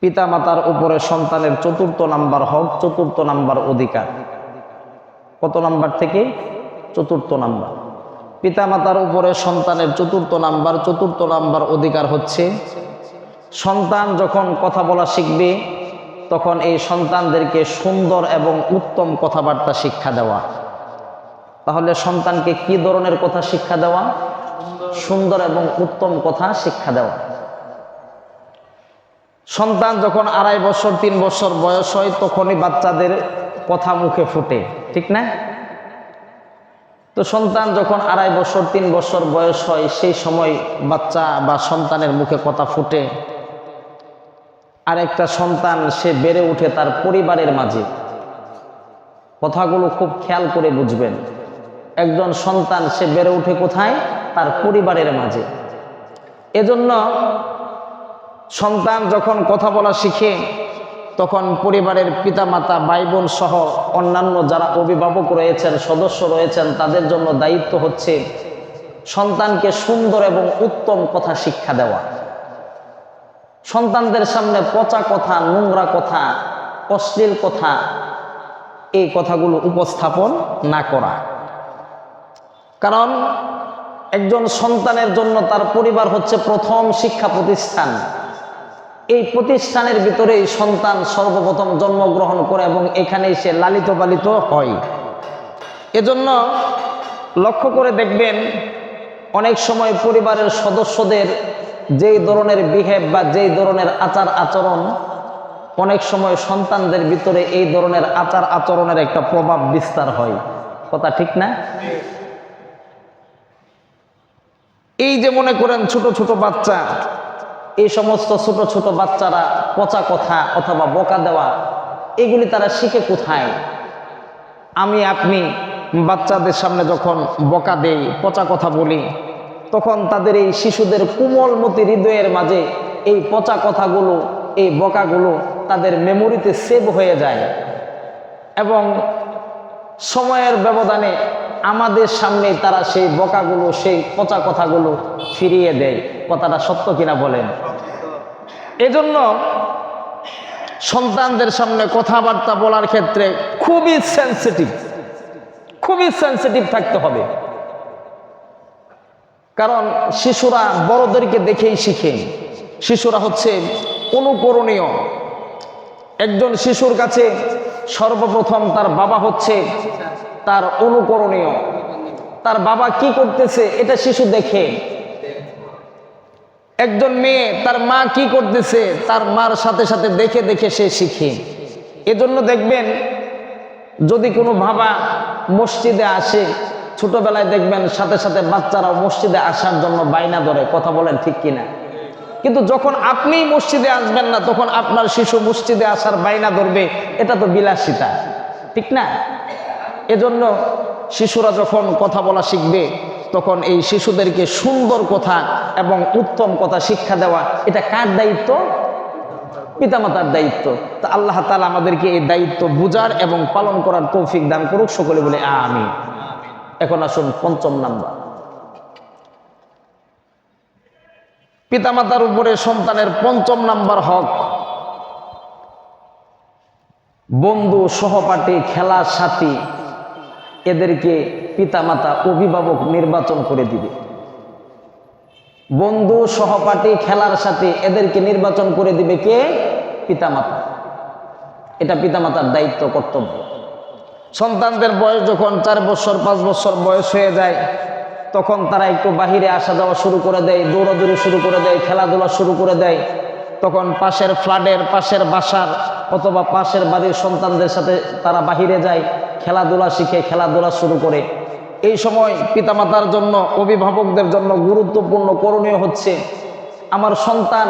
পিতা মাতার উপরে সন্তানের চতুর্থ নাম্বার হক, চতুর্থ নাম্বার অধিকার। কত নাম্বার থেকে? চতুর্থ নাম্বার। পিতা মাতার উপরে সন্তানের চতুর্থ নাম্বার চতুর্থ নাম্বার অধিকার হচ্ছে সন্তান যখন কথা বলা শিখবে, তখন এই সন্তানদেরকে সুন্দর এবং উত্তম কথাবার্তা শিক্ষা দেওয়া। তাহলে সন্তানকে কি ধরনের কথা শিক্ষা দেওয়া? সুন্দর এবং উত্তম কথা শিক্ষা দেওয়া। সন্তান যখন আড়াই বছর, তিন বছর বয়স হয়, তখনই বাচ্চাদের কথা মুখে ফুটে, ঠিক না? তো সন্তান যখন আড়াই বছর, তিন বছর বয়স হয়, সেই সময় বাচ্চা বা সন্তানের মুখে কথা ফুটে। আর একটা সন্তান, সে বেড়ে উঠে তার পরিবারের মাঝে। কথাগুলো খুব খেয়াল করে বুঝবেন। একজন সন্তান, সে বেড়ে উঠে কোথায়? তার পরিবারের মাঝে। এজন্য সন্তান যখন কথা বলা শিখে, তখন পরিবারের পিতামাতা ভাই বোন সহ অন্যান্য যারা অভিভাবক রয়েছেন, সদস্য রয়েছেন, তাদের জন্য দায়িত্ব হচ্ছে সন্তানকে সুন্দর এবং উত্তম কথা শিক্ষা দেওয়া। সন্তানদের সামনে পচা কথা, নোংরা কথা, অশ্লীল কথা, এই কথাগুলো উপস্থাপন না করা। কারণ একজন সন্তানের জন্য তার পরিবার হচ্ছে প্রথম শিক্ষা প্রতিষ্ঠান। এই প্রতিষ্ঠানের ভিতরেই সন্তান সর্বপ্রথম জন্মগ্রহণ করে এবং এখানেই সে লালিত পালিত হয়। এজন্য লক্ষ্য করে দেখবেন, অনেক সময় পরিবারের সদস্যদের যেই ধরনের বিহেভ বা যেই ধরনের আচার আচরণ, অনেক সময় সন্তানদের ভিতরে এই ধরনের আচার আচরণের একটা প্রভাব বিস্তার হয়। কথা ঠিক না? এই যে মনে করেন ছোট ছোট বাচ্চা এই সমস্ত ছোট ছোট বাচ্চারা পচা কথা অথবা বোকা দেওয়া, এগুলি তারা শিখে কোথায়? আমি, আপনি বাচ্চাদের সামনে যখন বকা দেই, পচা কথা বলি, তখন তাদের এই শিশুদের কোমলমতি হৃদয়ের মাঝে এই পচা কথাগুলো, এই বকাগুলো তাদের মেমোরিতে সেভ হয়ে যায়। এবং সময়ের ব্যবধানে আমাদের সামনে তারা সেই বকাগুলো, সেই পচা কথাগুলো ফিরিয়ে দেয়। কথাটা সত্য কিনা বলেন? এজন্য সন্তানদের সামনে কথাবার্তা বলার ক্ষেত্রে খুবই সেন্সিটিভ খুবই সেন্সিটিভ থাকতে হবে। কারণ শিশুরা বড়দেরকে দেখেই শিখে। শিশুরা হচ্ছে অনুকরণীয়। একজন শিশুর কাছে সর্বপ্রথম তার বাবা হচ্ছে তার অনুকরণীয়। তার বাবা কি করতেছে এটা শিশু দেখে। একজন মেয়ে তার মা কি করতেছে, তার মার সাথে সাথে দেখে দেখে সে শিখে। এজন্য দেখবেন, যদি কোনো বাবা মসজিদে আসে, ছোটবেলায় দেখবেন সাথে সাথে বাচ্চারাও মসজিদে আসার জন্য বাইনা ধরে, কথা বলেন ঠিক কিনা? কিন্তু যখন আপনি মসজিদে আসবেন না, তখন আপনার শিশু মসজিদে আসার বাইনা ধরবে, এটা তো বিলাসিতা। ঠিক না? এজন্য শিশুরা যখন কথা বলা শিখবে তখন এই শিশুদেরকে সুন্দর কথা এবং উত্তম কথা শিক্ষা দেওয়া, এটা কার দায়িত্ব? পিতামাতার দায়িত্ব। তা আল্লাহ তালা আমাদেরকে এই দায়িত্ব বুঝার এবং পালন করার তৌফিক দান করুক, সকলে বলে আমি এখন আসুন পঞ্চম নাম্বার। পিতামাতার উপরে সন্তানের পঞ্চম নাম্বার হক। বন্ধু, সহপাঠী খেলার সাথী এদেরকে পিতামাতা অভিভাবক নির্বাচন করে দিবে। বন্ধু সহপাঠী খেলার সাথে এদেরকে নির্বাচন করে দিবে কে? পিতামাতা। এটা পিতামাতার দায়িত্ব, কর্তব্য। সন্তানদের বয়স যখন চার বছর, পাঁচ বছর বয়স হয়ে যায়, তখন তারা একটু বাহিরে আসা যাওয়া শুরু করে দেয়, দৌড়াদৌড়ি শুরু করে দেয়, খেলাধুলা শুরু করে দেয়। তখন পাশের ফ্ল্যাটের, পাশের বাসার অথবা পাশের বাড়ির সন্তানদের সাথে তারা বাহিরে যায়, খেলাধুলা শিখে খেলাধুলা শুরু করে। এই সময় পিতামাতার জন্য, অভিভাবকদের জন্য গুরুত্বপূর্ণ, করণীয় হচ্ছে, আমার সন্তান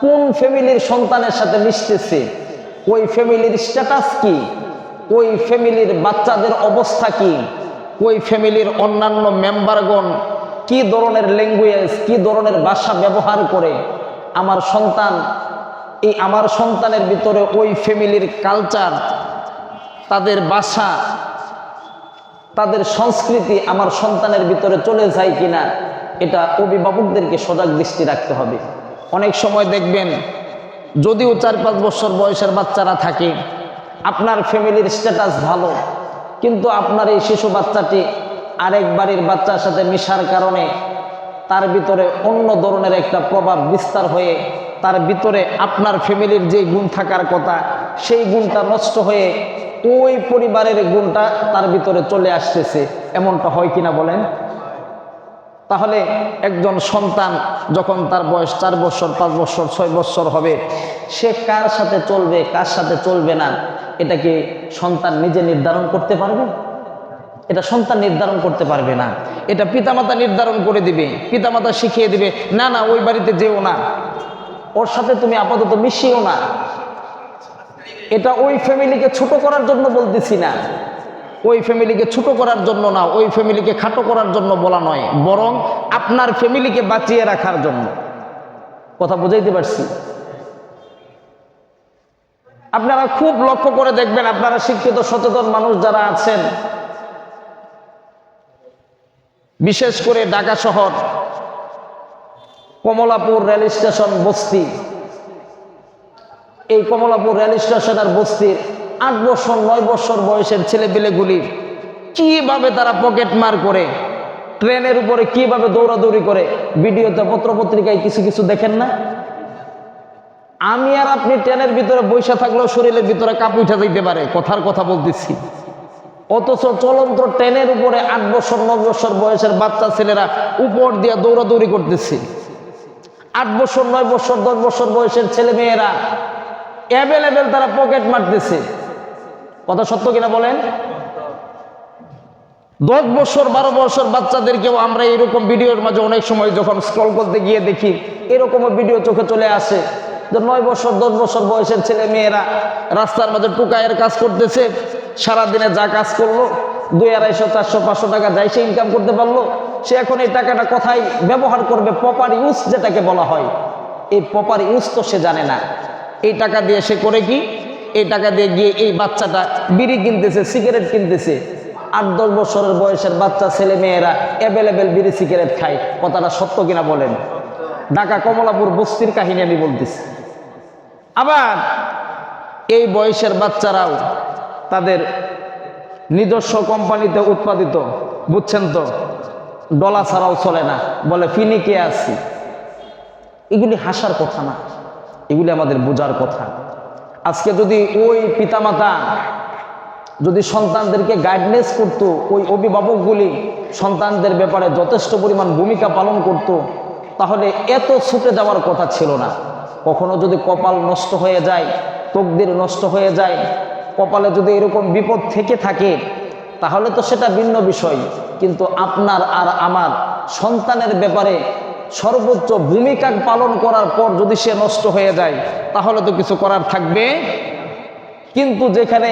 কোন ফ্যামিলির সন্তানের সাথে মিশতেছে? ওই ফ্যামিলির স্ট্যাটাস কি? ওই ফ্যামিলির বাচ্চাদের অবস্থা কি? ওই ফ্যামিলির অন্যান্য মেম্বারগণ কি ধরনের ল্যাঙ্গুয়েজ কি ধরনের ভাষা ব্যবহার করে? আমার সন্তান, এই আমার সন্তানের ভিতরে ওই ফ্যামিলির কালচার, তাদের ভাষা, তাদের সংস্কৃতি আমার সন্তানের ভিতরে চলে যায় কিনা, এটা অভিভাবকদেরকে সজাগ দৃষ্টি রাখতে হবে। অনেক সময় দেখবেন, যদিও চার পাঁচ বছর বয়সের বাচ্চারা থাকে, আপনার ফ্যামিলির স্ট্যাটাস ভালো, কিন্তু আপনার এই শিশু বাচ্চাটি আরেক বাড়ির বাচ্চার সাথে মিশার কারণে তার ভিতরে অন্য ধরনের একটা প্রভাব বিস্তার হয়ে তার ভিতরে আপনার ফ্যামিলির যে গুণ থাকার কথা, সেই গুণটা নষ্ট হয়ে ওই পরিবারের গুণটা তার ভিতরে চলে আসতেছে। এমনটা হয় কিনা বলেন? তাহলে একজন সন্তান যখন তার বয়স চার বছর, পাঁচ বছর, ছয় বছর হবে, সে কার সাথে চলবে, কার সাথে চলবে না, এটা কি সন্তান নিজে নির্ধারণ করতে পারবে? এটা সন্তান নির্ধারণ করতে পারবে না। এটা পিতামাতা নির্ধারণ করে দিবে, পিতামাতা শিখিয়ে দিবে, না না, ওই বাড়িতে যেও না। ওর সাথে তুমি আপাতত মিশিও না। এটা ওই ফ্যামিলিকে ছোট করার জন্য বলতেছি না। ওই ফ্যামিলিকে ছোট করার জন্য না, ওই ফ্যামিলিকে খাটো করার জন্য বলা নয়। বরং আপনার ফ্যামিলিকে বাঁচিয়ে রাখার জন্য। কথা বুঝাইতে পারছি? আপনারা খুব লক্ষ্য করে দেখবেন, আপনারা শিক্ষিত, সচেতন মানুষ যারা আছেন বিশেষ করে ঢাকা শহর, কমলাপুর রেল স্টেশন বস্তি। এই কমলাপুর রেল স্টেশন আর বস্তির আট বছর, নয় বছর বয়সের ছেলেপিলেগুলি কীভাবে তারা পকেট মার করে, ট্রেনের উপরে কীভাবে দৌড়াদৌড়ি করে, ভিডিওতে, পত্রপত্রিকায় কিছু কিছু দেখেন না? আমি আর আপনি ট্রেনের ভিতরে বসে থাকলেও শরীরের ভিতরে কাপ উঠে দিতে পারে, কথার কথা বলতেছি। অথচ চলন্ত ট্রেনের উপরে আট বছর, নয় বছর বয়সের বাচ্চা ছেলেরা উপর দিয়ে দৌড়াদৌড়ি করতেছে। আট বছর, নয় বছর, দশ বছর বয়সের ছেলে মেয়েরা অ্যাভেলেবেল তারা পকেট মারতেছে। কথা সত্য কিনা বলেন? দশ বছর, বারো বছর বাচ্চাদেরকেও আমরা এরকম ভিডিওর মাঝে অনেক সময় যখন স্ক্রল করতে গিয়ে দেখি, এরকমও ভিডিও চোখে চলে আসে যে নয় বছর, দশ বছর বয়সের ছেলে মেয়েরা রাস্তার মাঝে টুকায়ের কাজ করতেছে। সারাদিনে যা কাজ করল, দুই আড়াইশো, চারশো, পাঁচশো টাকা যাই সে ইনকাম করতে পারল, সে এখন এই টাকাটা কোথায় ব্যবহার করবে? প্রপার ইউজ যেটাকে বলা হয়। এই প্রপার ইউজ তো সে জানে না। এই টাকা দিয়ে সে করে কি? এই টাকা দিয়ে গিয়ে এই বাচ্চাটা বিড়ি কিনতেছে সিগারেট কিনতেছে। আট, দশ বছরের বয়সের বাচ্চা, ছেলে, মেয়েরা অ্যাভেলেবেল বিড়ি সিগারেট খায়। কথাটা সত্য কিনা বলেন? ঢাকা কমলাপুর বস্তির কাহিনী আমি বলতেছি। আবার এই বয়সের বাচ্চারাও তাদের নিজস্ব কোম্পানিতে উৎপাদিত, বুঝছেন তো? ডলা ছাড়াও চলে না। বলে ফিনিকে আছি? এগুলি হাসার কথা না। এগুলি আমাদের বোঝার কথা। আজকে যদি ওই পিতামাতা যদি সন্তানদেরকে গাইডনেস করত, ওই অভিভাবকগুলি সন্তানদের ব্যাপারে যথেষ্ট পরিমাণ ভূমিকা পালন করত, তাহলে এত ছুটে যাওয়ার কথা ছিল না। কখনো যদি কপাল নষ্ট হয়ে যায় তকদির নষ্ট হয়ে যায় কপালে যদি এরকম বিপদ থেকে থাকে, তাহলে তো সেটা ভিন্ন বিষয়। কিন্তু আপনার আর আমার সন্তানের ব্যাপারে সর্বোচ্চ ভূমিকা পালন করার পর যদি সে নষ্ট হয়ে যায়, তাহলে তো কিছু করার থাকবে। কিন্তু যেখানে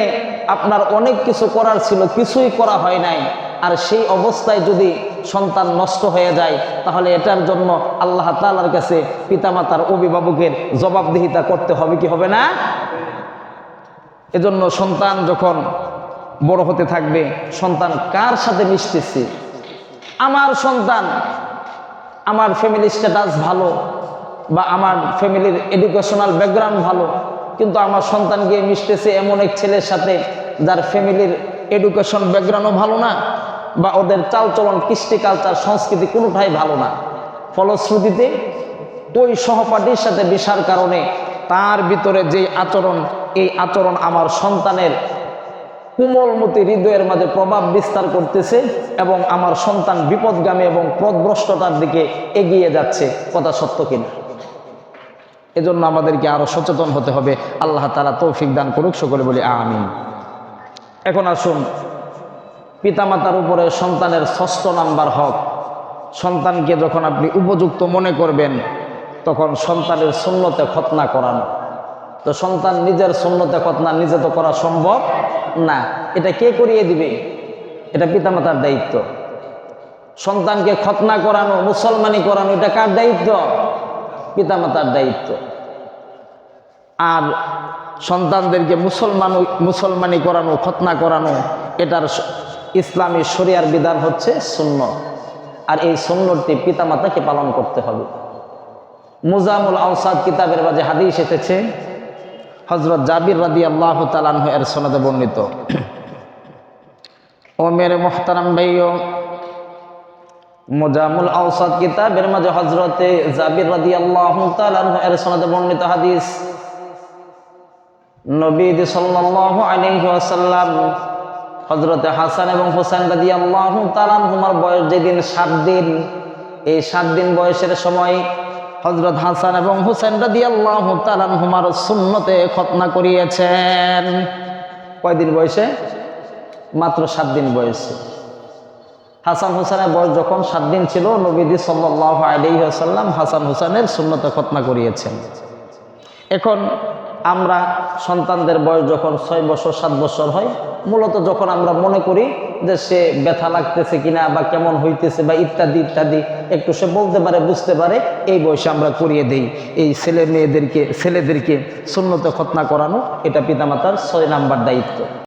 আপনার অনেক কিছু করার ছিল, কিছুই করা হয় নাই, আর সেই অবস্থায় যদি সন্তান নষ্ট হয়ে যায়, তাহলে এটার জন্য আল্লাহ তালার কাছে পিতামাতার অভিভাবকের জবাবদিহিতা করতে হবে কি হবে না? এজন্য সন্তান যখন বড় হতে থাকবে, সন্তান কার সাথে মিশতেছে? আমার সন্তান আমার ফ্যামিলি স্ট্যাটাস ভালো বা আমার ফ্যামিলির এডুকেশনাল ব্যাকগ্রাউন্ড ভালো, কিন্তু আমার সন্তান গিয়ে মিশতেছে এমন এক ছেলের সাথে যার ফ্যামিলির এডুকেশন ব্যাকগ্রাউন্ডও ভালো না বা ওদের চালচলন, কৃষ্টি কালচার সংস্কৃতি কোনোটাই ভালো না। ফলশ্রুতিতে ওই সহপাঠীর সাথে মিশার কারণে তার ভিতরে যে আচরণ এই আচরণ আমার সন্তানের কোমলমতি হৃদয়ের মাঝে প্রভাব বিস্তার করতেছে এবং আমার সন্তান বিপদগামী এবং পথভ্রষ্টতার দিকে এগিয়ে যাচ্ছে। কথা সত্য কিনা? এজন্য আমাদেরকে আরও সচেতন হতে হবে। আল্লাহ তালা তৌফিক দান করুক, সকলে বলি আমিন। এখন আসুন, পিতামাতার উপরে সন্তানের ষষ্ঠ নাম্বার হক। সন্তানকে যখন আপনি উপযুক্ত মনে করবেন, তখন সন্তানের শূন্যতে খতনা করানো। তো সন্তান নিজের শূন্যতে খতনা নিজে তো করা সম্ভব না। এটা কে করিয়ে দিবে? এটা পিতামাতার দায়িত্ব। সন্তানকে খতনা করানো, মুসলমানি করানো, এটা কার দায়িত্ব? পিতামাতার দায়িত্ব। আর সন্তানদেরকে মুসলমান মুসলমানি করানো, খতনা করানো, এটার ইসলামী শরিয়ার বিধান হচ্ছে সুন্নত। আর এই সুন্নতটি পিতামাতাকে পালন করতে হবে। মুজামুল আউসাদ কিতাবের মাঝে হাদিস এসেছে হজরত জাবির রাদি আল্লাহ তালানহ এর সনদে বর্ণিত। ও মেরে মোহতারাম ভাইও মুজামুল আউসাদ কিতাবের মাঝে হজরতে জাবির রাদি আল্লাহ তালানহ এর সনদে বর্ণিত হাদিস। নবীদ সাল্লাল্লাহু আলাইহি ওয়াসাল্লাম হজরতে হাসান এবং হোসেন রাদি আল্লাহ তালানহুমার বয়স যেদিন সাত দিন, এই সাত দিন বয়সের সময় হজরত হাসান এবং হুসেন রাদি আল্লাহ তালানহুমার সুন্নতে খতনা করিয়েছেন। কয়দিন বয়সে? মাত্র সাত দিন বয়সে। হাসান হুসেনের বয়স যখন সাত দিন ছিল নবীদি সাল্লাহ আলী আসাল্লাম হাসান হুসেনের সুন্নতে খতনা করিয়েছেন। এখন আমরা সন্তানদের বয়স যখন ছয় বছর, সাত বছর হয়, মূলত যখন আমরা মনে করি যে সে ব্যথা লাগতেছে কিনা বা কেমন হইতেছে বা ইত্যাদি ইত্যাদি, একটু সে বলতে পারে, বুঝতে পারে, এই বয়সে আমরা করিয়ে দেই। এই ছেলে মেয়েদেরকে, ছেলেদেরকে শূন্যতে খতনা করানো, এটা পিতামাতার ছয় নাম্বার দায়িত্ব।